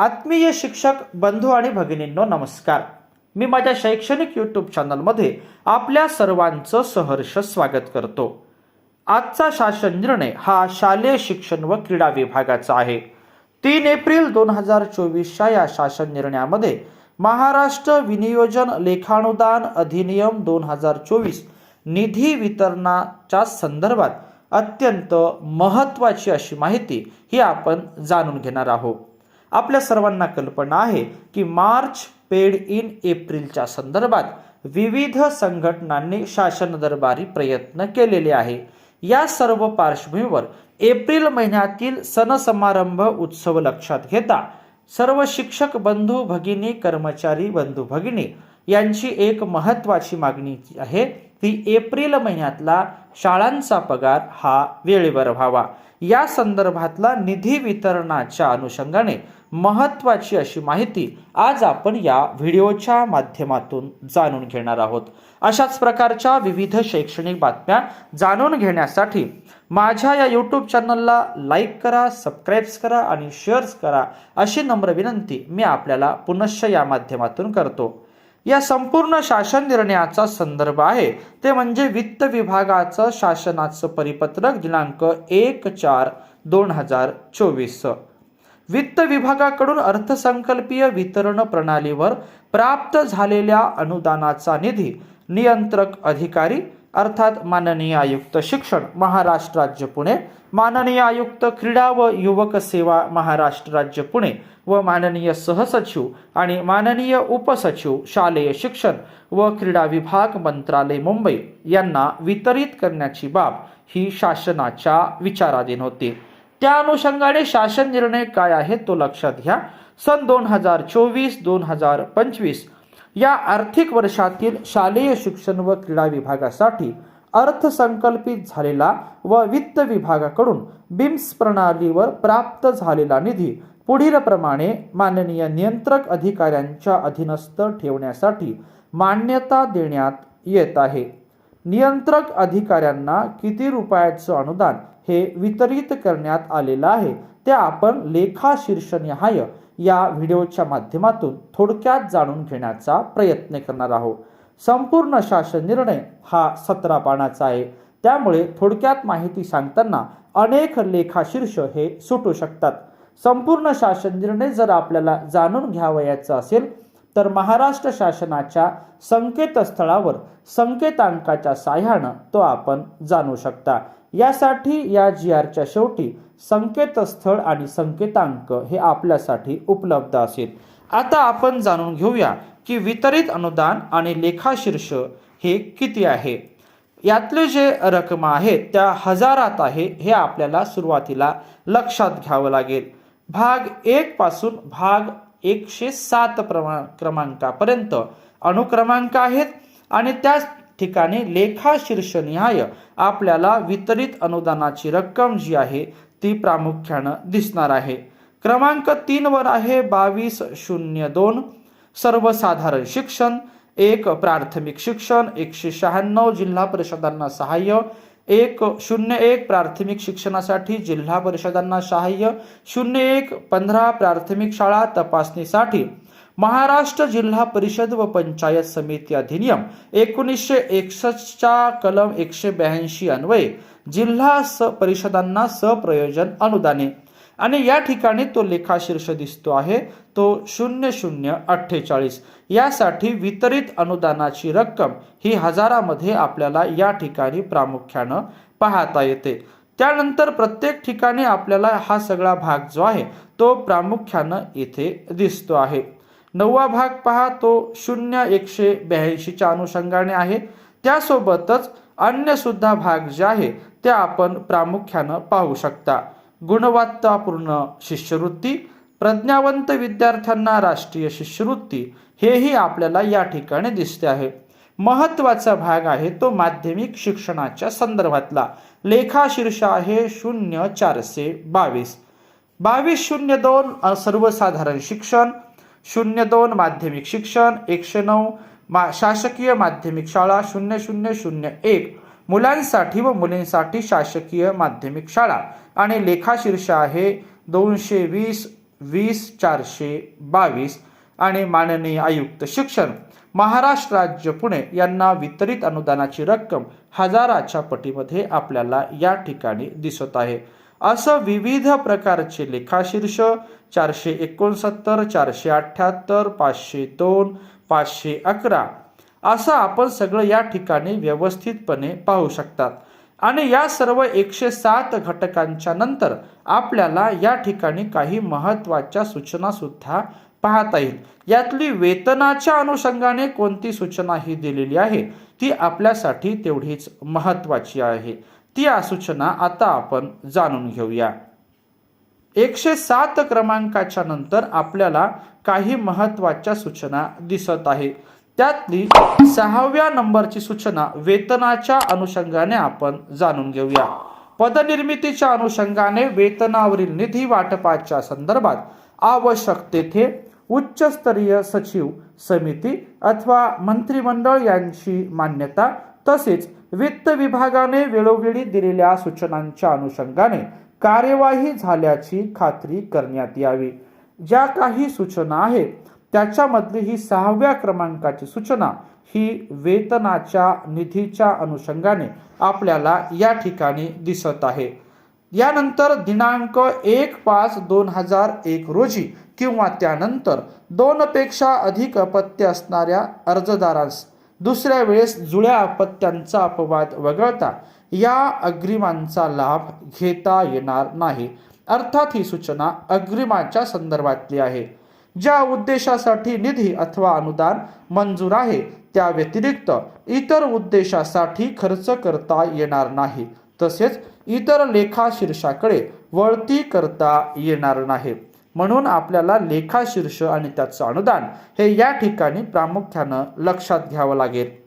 आत्मीय शिक्षक बंधू आणि भगिनींनो नमस्कार. मी माझ्या शैक्षणिक यूट्यूब चॅनलमध्ये आपल्या सर्वांचं सहर्ष स्वागत करतो. आजचा शासन निर्णय हा शालेय शिक्षण व क्रीडा विभागाचा आहे. तीन एप्रिल दोन हजार चोवीसच्या या शासन निर्णयामध्ये महाराष्ट्र विनियोजन लेखानुदान अधिनियम दोन हजार चोवीस निधी वितरणाच्या संदर्भात अत्यंत महत्त्वाची अशी माहिती ही आपण जाणून घेणार आहोत. आपल्या सर्वांना कल्पना आहे की मार्च पेड इन एप्रिलच्या संदर्भात विविध संघटनांनी शासन दरबारी प्रयत्न केलेले आहे. या सर्व पार्श्वभूमीवर एप्रिल महिन्यातील सण समारंभ उत्सव लक्षात घेता सर्व शिक्षक बंधू भगिनी कर्मचारी बंधू भगिनी यांची एक महत्त्वाची मागणी आहे. ती एप्रिल महिन्यातला शाळांचा पगार हा वेळेवर व्हावा. या संदर्भातला निधी वितरणाच्या अनुषंगाने महत्त्वाची अशी माहिती आज आपण या व्हिडिओच्या माध्यमातून जाणून घेणार आहोत. अशाच प्रकारच्या विविध शैक्षणिक बातम्या जाणून घेण्यासाठी माझ्या या यूट्यूब चॅनलला लाईक करा सबस्क्राईब्स करा आणि शेअर्स करा अशी नम्र विनंती मी आपल्याला पुनश्च या माध्यमातून करतो. या संपूर्ण शासन निर्णयाचा संदर्भ आहे. ते म्हणजे वित्त विभागाचं शासनाचं परिपत्रक दिनांक एक चार दोन हजार चोवीस. वित्त विभागाकडून अर्थसंकल्पीय वितरण प्रणालीवर प्राप्त झालेल्या अनुदानाचा निधी नियंत्रक अधिकारी अर्थात माननीय आयुक्त शिक्षण महाराष्ट्र राज्य पुणे. माननीय आयुक्त क्रीडा व युवक सेवा महाराष्ट्र राज्य पुणे. व माननीय सहसचिव आणि माननीय उपसचिव शालेय शिक्षण व क्रीडा विभाग मंत्रालय मुंबई यांना वितरित करण्याची बाब ही शासनाच्या विचाराधीन होती. त्या अनुषंगाने शासन निर्णय काय आहे तो लक्षात घ्या. सन दोन हजार चोवीस दोन हजार पंचवीस या आर्थिक वर्षातील शालेय शिक्षण व क्रीडा विभागासाठी अर्थसंकल्पित झालेला व वित्त विभागाकडून बिम्स प्रणालीवर प्राप्त झालेला निधी पुढील प्रमाणे माननीय नियंत्रक अधिकाऱ्यांच्या अधीनस्थ ठेवण्यासाठी मान्यता देण्यात येत आहे. नियंत्रक अधिकाऱ्यांना किती रुपयाचं अनुदान हे वितरित करण्यात आलेलं आहे ते आपण लेखा शीर्षनिहाय या व्हिडिओच्या माध्यमातून थोडक्यात जाणून घेण्याचा प्रयत्न करणार आहोत. संपूर्ण शासन निर्णय हा सतरा पानाचा आहे. त्यामुळे थोडक्यात माहिती सांगताना अनेक लेखाशीर्ष हे सुटू शकतात. संपूर्ण शासन निर्णय जर आपल्याला जाणून घ्यावयाचा असेल तर महाराष्ट्र शासनाच्या संकेतस्थळावर संकेतांकाच्या साह्यानं तो आपण जाणू शकता. यासाठी या जी आरच्या शेवटी संकेतस्थळ आणि संकेतांक हे आपल्यासाठी उपलब्ध असेल. आता आपण जाणून घेऊया की वितरित अनुदान आणि लेखाशीर्ष हे किती आहे. यातले जे रक्कम आहेत त्या हजारात आहे हे आपल्याला सुरुवातीला लक्षात घ्यावं लागेल. भाग एक पासून भाग एकशे सात प्रमा क्रमांकापर्यंत अनुक्रमांक आहेत आणि त्याच ठिकाणी लेखा शीर्षनिहाय आपल्याला वितरित अनुदानाची रक्कम जी आहे ती प्रामुख्यानं दिसणार आहे. क्रमांक तीनवर आहे बावीस शून्य दोन सर्वसाधारण शिक्षण एक प्राथमिक शिक्षण एकशे शहाण्णव जिल्हा परिषदांना सहाय्य एक शून्य एक प्राथमिक शिक्षणासाठी जिल्हा परिषदांना सहाय्य शून्य एक पंधरा प्राथमिक शाळा तपासणीसाठी महाराष्ट्र जिल्हा परिषद व पंचायत समिती अधिनियम एकोणीसशे एकसष्टच्या कलम एकशे ब्याऐंशी अन्वये जिल्हा स परिषदांना सप्रयोजन अनुदाने. आणि या ठिकाणी तो लेखाशीर्ष दिसतो आहे. तो शून्य शून्य अठ्ठेचाळीस. यासाठी वितरित अनुदानाची रक्कम ही हजारामध्ये आपल्याला या ठिकाणी प्रामुख्यानं पाहता येते. त्यानंतर प्रत्येक ठिकाणी आपल्याला हा सगळा भाग जो आहे तो प्रामुख्यानं इथे दिसतो आहे. नववा भाग पहा तो शून्य एकशे ब्याऐंशीच्या अनुषंगाने आहे. त्यासोबतच अन्य सुद्धा भाग जे आहे त्या आपण प्रामुख्यानं पाहू शकता. गुणवत्तापूर्ण शिष्यवृत्ती प्रज्ञावंत विद्यार्थ्यांना राष्ट्रीय शिष्यवृत्ती हेही आपल्याला या ठिकाणी दिसते आहे. महत्त्वाचा भाग आहे तो माध्यमिक शिक्षणाच्या संदर्भातला. लेखा शीर्ष आहे शून्य चारशे बावीस. बावीस शून्य दोन सर्वसाधारण शिक्षण. शून्य दोन माध्यमिक शिक्षण. एकशे नऊ मा शासकीय माध्यमिक शाळा. शून्य शून्य शून्य एक. मुलांसाठी व मुलींसाठी शासकीय माध्यमिक शाळा आणि लेखाशीर्ष आहे दोनशे वीस वीस चारशे बावीस आणि माननीय आयुक्त शिक्षण. महाराष्ट्र राज्य पुणे यांना वितरित अनुदानाची रक्कम हजाराच्या पटीमध्ये आपल्याला या ठिकाणी दिसत आहे. असं विविध प्रकारचे लेखाशीर्ष चारशे एकोणसत्तर चारशे अठ्ठ्याहत्तर पाचशे दोन पाचशे अकरा असं आपण सगळं या ठिकाणी व्यवस्थितपणे पाहू शकतात. आणि या सर्व एकशे सात घटकांच्या नंतर आपल्याला या ठिकाणी काही महत्त्वाच्या सूचना सुद्धा पाहता येईल. यातली वेतनाच्या अनुषंगाने कोणती सूचना ही दिलेली आहे? ती आपल्यासाठी तेवढीच महत्त्वाची आहे. ती सूचना आता आपण जाणून घेऊया. एकशे सात क्रमांकाच्या नंतर आपल्याला काही महत्त्वाच्या सूचना दिसत आहे त्यातली सहाव्या नंबरची सूचना वेतनाच्या अनुषंगाने आपण जाणून घेऊया. पदनिर्मितीच्या अनुषंगाने वेतनावरील निधी वाटपाच्या संदर्भात आवश्यक तेथे उच्चस्तरीय सचिव समिती अथवा मंत्रिमंडळ यांची मान्यता तसेच वित्त विभागाने वेळोवेळी दिलेल्या सूचनांच्या अनुषंगाने कार्यवाही झाल्याची खात्री करण्यात यावी. ज्या काही सूचना आहेत त्याच्यामधली ही सहाव्या क्रमांकाची सूचना ही वेतनाच्या निधीच्या अनुषंगाने आपल्याला या ठिकाणी दिसत आहे. यानंतर दिनांक एक पाच दोन हजार एक रोजी किंवा त्यानंतर दोनपेक्षा अधिक अपत्य असणाऱ्या अर्जदारांस दुसऱ्या वेळेस जुळ्या अपत्यांचा अपवाद वगळता या अग्रिमांचा लाभ घेता येणार नाही. अर्थात ही सूचना अग्रिमाच्या संदर्भातली आहे. ज्या उद्देशासाठी निधी अथवा अनुदान मंजूर आहे त्या व्यतिरिक्त इतर उद्देशासाठी खर्च करता येणार नाही. तसेच इतर लेखा शीर्षाकडे वळती करता येणार नाही. म्हणून आपल्याला लेखा शीर्ष आणि त्याचं अनुदान हे या ठिकाणी प्रामुख्यानं लक्षात घ्यावं लागेल.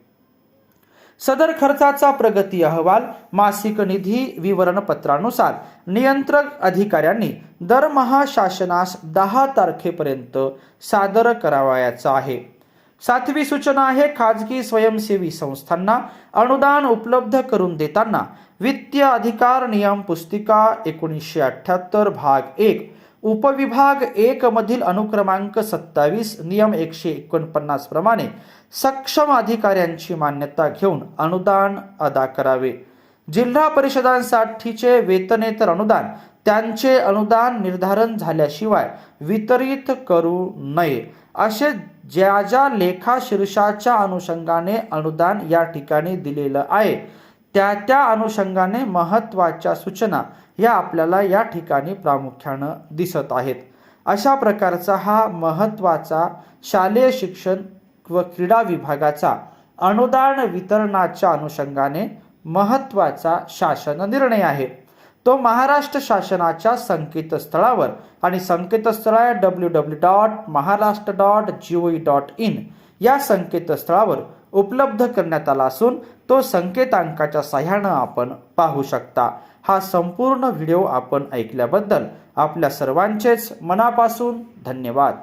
सदर खर्चाचा प्रगती अहवाल मासिक निधी विवरणपत्रानुसार नियंत्रक अधिकाऱ्यांनी दरमहा शासनास दहा तारखेपर्यंत सादर करावयाचा आहे. सातवी सूचना आहे खाजगी स्वयंसेवी संस्थांना अनुदान उपलब्ध करून देताना वित्तीय अधिकार नियम पुस्तिका एकोणीसशे अठ्ठ्याहत्तर भाग एक उपविभाग एक मधील अनुक्रमांक सत्तावीस नियम एकशे एकोणपन्नास प्रमाणे सक्षम अधिकाऱ्यांची मान्यता घेऊन अनुदान अदा करावे. जिल्हा परिषदांसाठीचे वेतनेतर अनुदान त्यांचे अनुदान निर्धारण झाल्याशिवाय वितरित करू नये. असे ज्या ज्या लेखा शीर्षाच्या अनुषंगाने अनुदान या ठिकाणी दिलेलं आहे त्या त्या अनुषंगाने महत्त्वाच्या सूचना या आपल्याला या ठिकाणी प्रामुख्यानं दिसत आहेत. अशा प्रकारचा हा महत्त्वाचा शालेय शिक्षण व क्रीडा विभागाचा अनुदान वितरणाच्या अनुषंगाने महत्त्वाचा शासन निर्णय आहे. तो महाराष्ट्र शासनाच्या संकेतस्थळावर आणि संकेतस्थळ आहे W W dot Maharashtra dot G O dot in या संकेतस्थळावर उपलब्ध करण्यात आला असून तो संकेतांकाच्या सहाय्यानं आपण पाहू शकता. हा संपूर्ण व्हिडिओ आपण ऐकल्याबद्दल आपल्या सर्वांचेच मनापासून धन्यवाद.